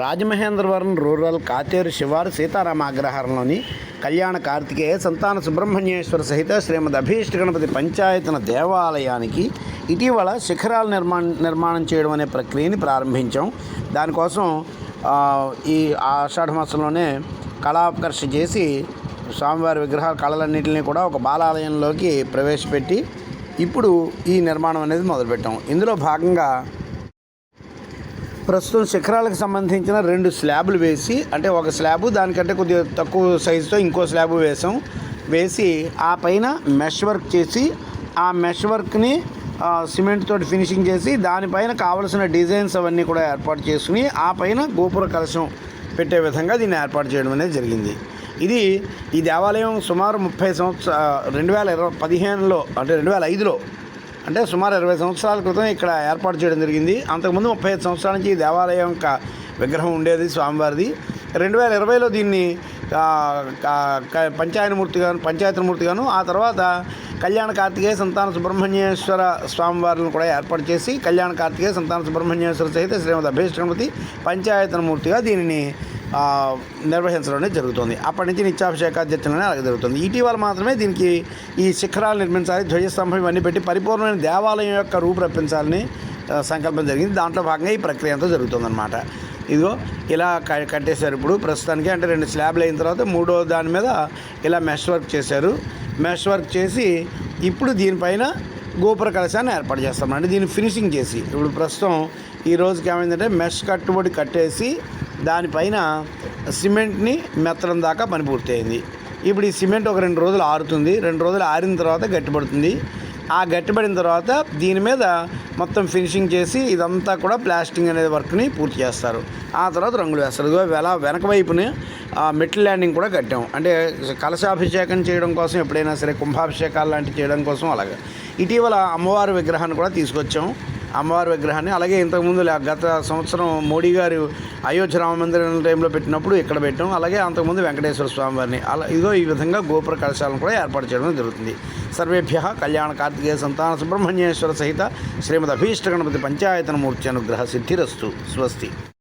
Rajamahendravaram rural Katheru శివారు సీతారామ అగ్రహారంలోని కళ్యాణ కార్తికేయ సంతాన సుబ్రహ్మణ్యేశ్వర సహిత శ్రీమద్ అభీష్ట గణపతి పంచాయతన దేవాలయానికి ఇటీవల శిఖరాల నిర్మాణ నిర్మాణం చేయడం అనే ప్రక్రియని ప్రారంభించాం. దానికోసం ఈ ఆషాఢ మాసంలోనే కళాకర్ష చేసి స్వామివారి విగ్రహాల కళలన్నింటినీ కూడా ఒక బాలాలయంలోకి ప్రవేశపెట్టి ఇప్పుడు ఈ నిర్మాణం అనేది మొదలుపెట్టాం. ఇందులో భాగంగా ప్రస్తుతం శిఖరాలకు సంబంధించిన రెండు స్లాబులు వేసి అంటే ఒక స్లాబు దానికంటే కొద్దిగా తక్కువ సైజుతో ఇంకో స్లాబు వేసాం. వేసి ఆ పైన మెష్ వర్క్ చేసి ఆ మెష్ వర్క్ని సిమెంట్ తోటి ఫినిషింగ్ చేసి దానిపైన కావలసిన డిజైన్స్ అవన్నీ కూడా ఏర్పాటు చేసుకుని ఆ పైన గోపుర కలశం పెట్టే విధంగా దీన్ని ఏర్పాటు చేయడం అనేది జరిగింది. ఇది ఈ దేవాలయం సుమారు ముప్పై సంవత్సర రెండు వేల ఇరవై పదిహేనులో అంటే రెండు వేల ఐదులో అంటే సుమారు ఇరవై సంవత్సరాల క్రితం ఇక్కడ ఏర్పాటు చేయడం జరిగింది. అంతకుముందు ముప్పై ఐదు సంవత్సరాల నుంచి ఈ దేవాలయం యొక్క విగ్రహం ఉండేది స్వామివారిది. రెండు వేల ఇరవైలో దీన్ని పంచాయతమూర్తిగాను క- పంచాయతీమూర్తిగాను ఆ తర్వాత కళ్యాణ కార్తికేయ సంతాన సుబ్రహ్మణ్యేశ్వర స్వామివారిని కూడా ఏర్పాటు చేసి కళ్యాణ కార్తికేయ సంతాన సుబ్రహ్మణ్యేశ్వర సహిత శ్రీమతి అభేష్ గణపతి పంచాయతనమూర్తిగా దీనిని నిర్వహించడం అనేది జరుగుతుంది. అప్పటి నుంచి నిత్యాభిషేకాధ్యక్షులనే అలాగే జరుగుతుంది. ఇటీవల మాత్రమే దీనికి ఈ శిఖరాలు నిర్మించాలి ధ్వజస్తంభం ఇవన్నీ పెట్టి పరిపూర్ణమైన దేవాలయం యొక్క రూపు రప్పించాలని సంకల్పం జరిగింది. దాంట్లో భాగంగా ఈ ప్రక్రియ అంతా జరుగుతుందన్నమాట. ఇదిగో ఇలా క- కట్టేశారు ఇప్పుడు ప్రస్తుతానికి. అంటే రెండు స్లాబ్లు అయిన తర్వాత మూడో దాని మీద ఇలా మెష్ వర్క్ చేశారు. మెష్ వర్క్ చేసి ఇప్పుడు దీనిపైన గోపుర కలశాన్ని ఏర్పాటు చేస్తామండి దీన్ని ఫినిషింగ్ చేసి ఇప్పుడు ప్రస్తుతం ఈ రోజుకి ఏమైందంటే మెష్ కట్టుబడి కట్టేసి దానిపైన సిమెంట్ని మెత్తడం దాకా పని పూర్తయింది. ఇప్పుడు ఈ సిమెంట్ ఒక రెండు రోజులు ఆరుతుంది. రెండు రోజులు ఆరిన తర్వాత గట్టిపడుతుంది. ఆ గట్టిపడిన తర్వాత దీని మీద మొత్తం ఫినిషింగ్ చేసి ఇదంతా కూడా ప్లాస్టింగ్ అనే వర్క్ని పూర్తి చేస్తారు. ఆ తర్వాత రంగులు వేస్తారు. ఎలా వెనక వైపుని మెట్ల ల్యాండింగ్ కూడా కట్టాం. అంటే కలశాభిషేకం చేయడం కోసం ఎప్పుడైనా సరే కుంభాభిషేకాలు లాంటివి చేయడం కోసం అలాగే. ఇటీవల అమ్మవారి విగ్రహాన్ని కూడా తీసుకొచ్చాం. అమ్మవారి విగ్రహాన్ని అలాగే ఇంతకుముందు గత సంవత్సరం మోడీ గారు అయోధ్య రామ మందిరం టైంలో పెట్టినప్పుడు ఇక్కడ పెట్టాం. అలాగే అంతకుముందు వెంకటేశ్వర స్వామి వారిని. అలా ఇదిగో ఈ విధంగా గోపుర కలశాలను కూడా ఏర్పాటు చేయడం జరుగుతుంది. సర్వేభ్య కళ్యాణ కార్తికేయ సంతాన సుబ్రహ్మణ్యేశ్వర సహిత శ్రీమద్ అభీష్ట గణపతి పంచాయతన మూర్తి అనుగ్రహ సిద్ధిరస్తు స్వస్తి.